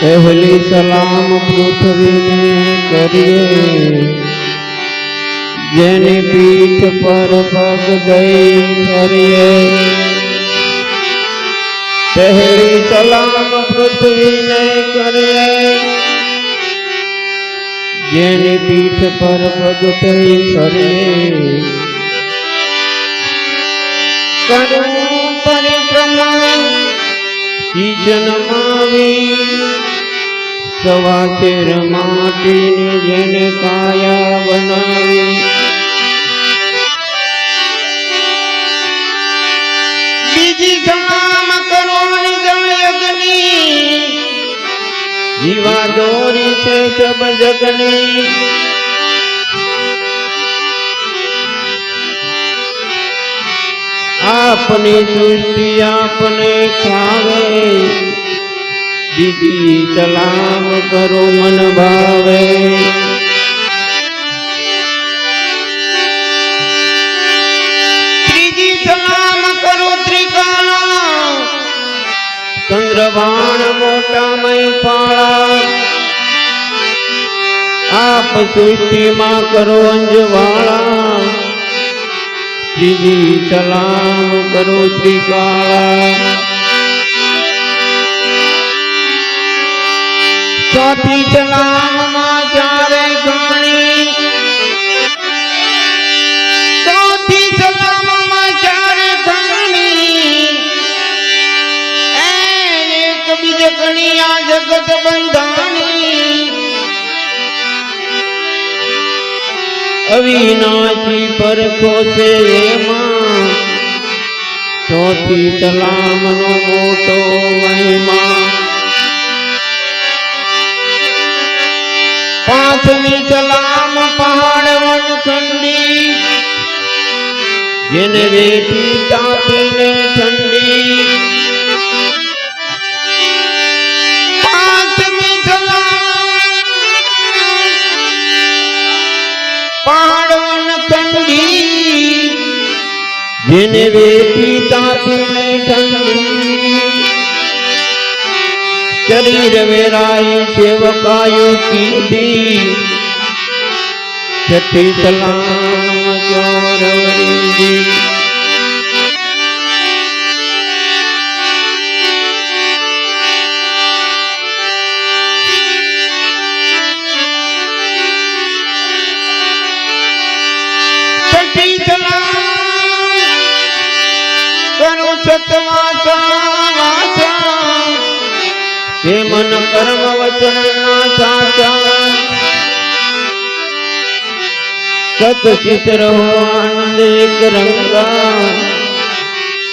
પહેલી સલામ પૃથ્વીને કરીએ. જેની પીઠ પર પગ દઈ ફરીએ. પહેલી સલામ પૃથ્વીને કરીએ. જેની પીઠ પર પગ દઈ ફરીએ કરું પરિક્રમા કિચન માવી સવા જેને કાયા બનાવી. બીજી સલામ કરો જળયજ્ઞની જીવા દોરી છે સબ જગની. આપની સૃષ્ટિ આપને ખાવે દીદી સલામ કરો મન ભાવે. ચંદ્રભાણ મોટા મય આપ સૃષ્ટિમાં કરો અંજવાળા ત્રીજી સલામ કરો ત્રિકાળા ચોથી સલામમાં ચારે ગણી ચોથી સલામમાં ચારે ગણી એન એક બીજ ગણી આ જગત બંધાણી અવિનાશી પરખો છે એમાં. ચોથી સલામનો મોટો મહિમા. પાંચમી સલામ પહાડ વનખંડી જેને વેઠી તાપીને શરીર સેવકાય કીધી છઠ્ઠી સલામ ચોરવરી છઠ્ઠી સલામ મન કર્મ વચન ના સાચા સત ચિત રહો આનંદ એક રંગા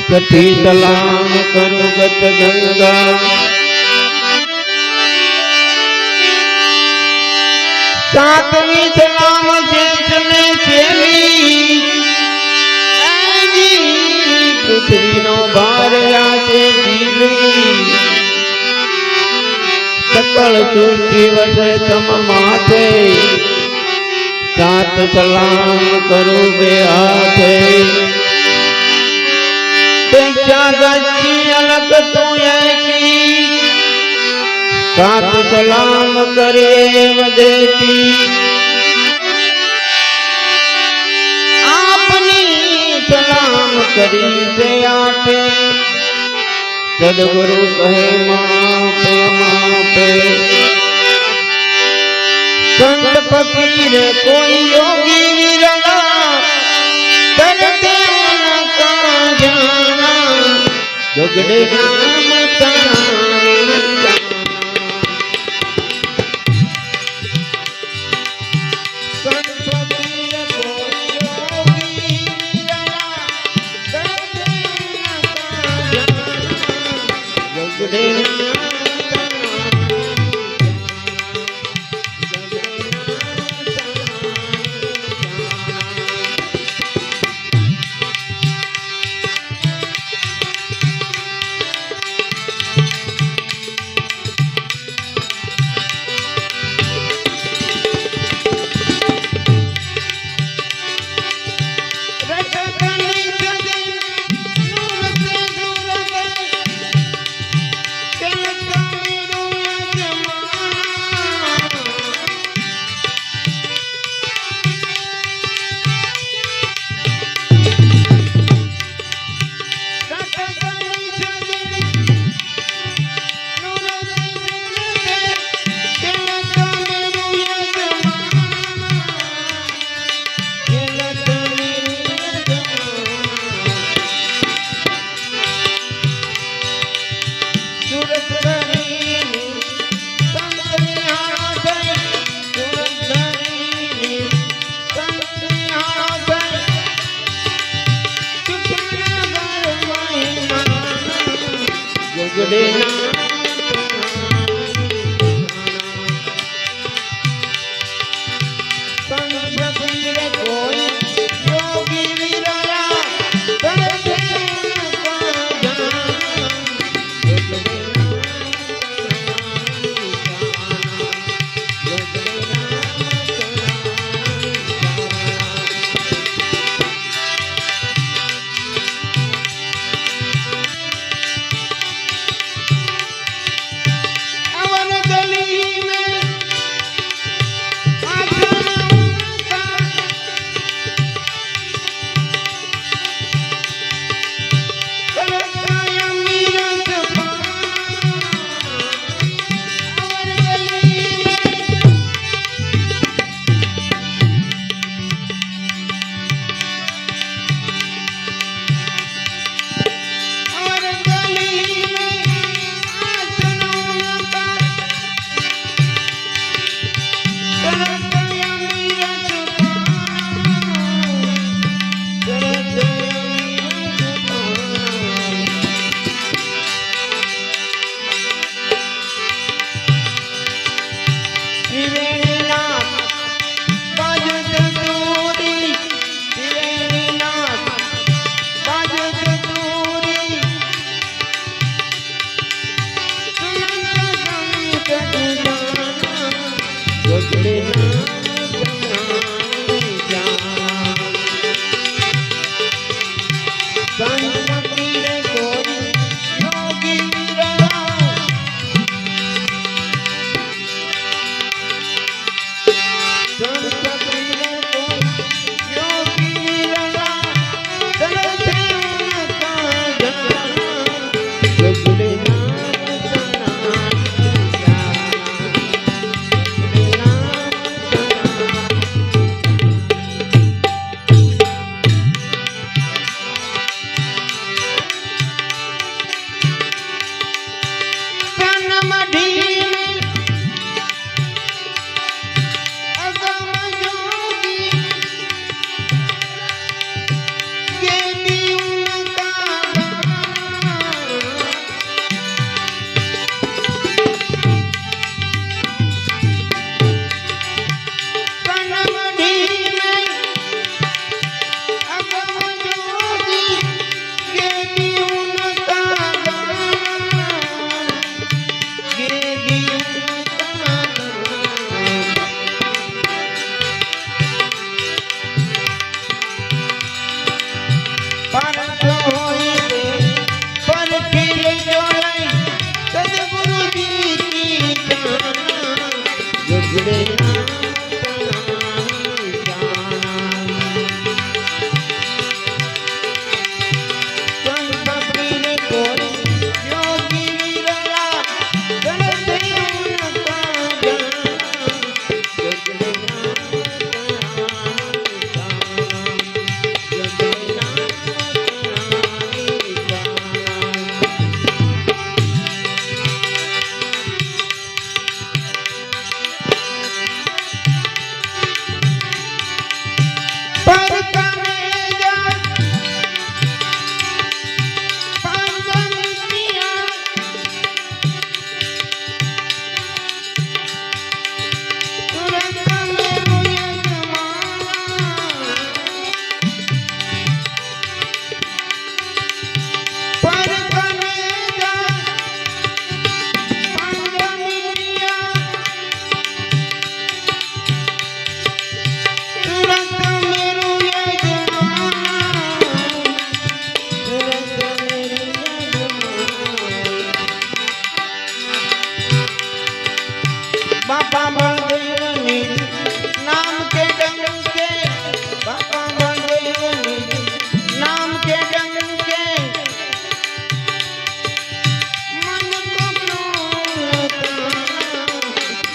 સઠી સલામ કરો ગત ગંગા સાતમી સલામ સકળ સૃષ્ટિ વસે તમ માથે. સાત સલામ કરું બે હાથે. અલગ તું સાત સલામ કરે વધેતી આપની સલામ કરી છે આઠે સદગુરુ કહે માપે માપે સંત ફકીર કોઈ યોગી વિરલા તરતે મન કા જાના ગગડે નામ તાણા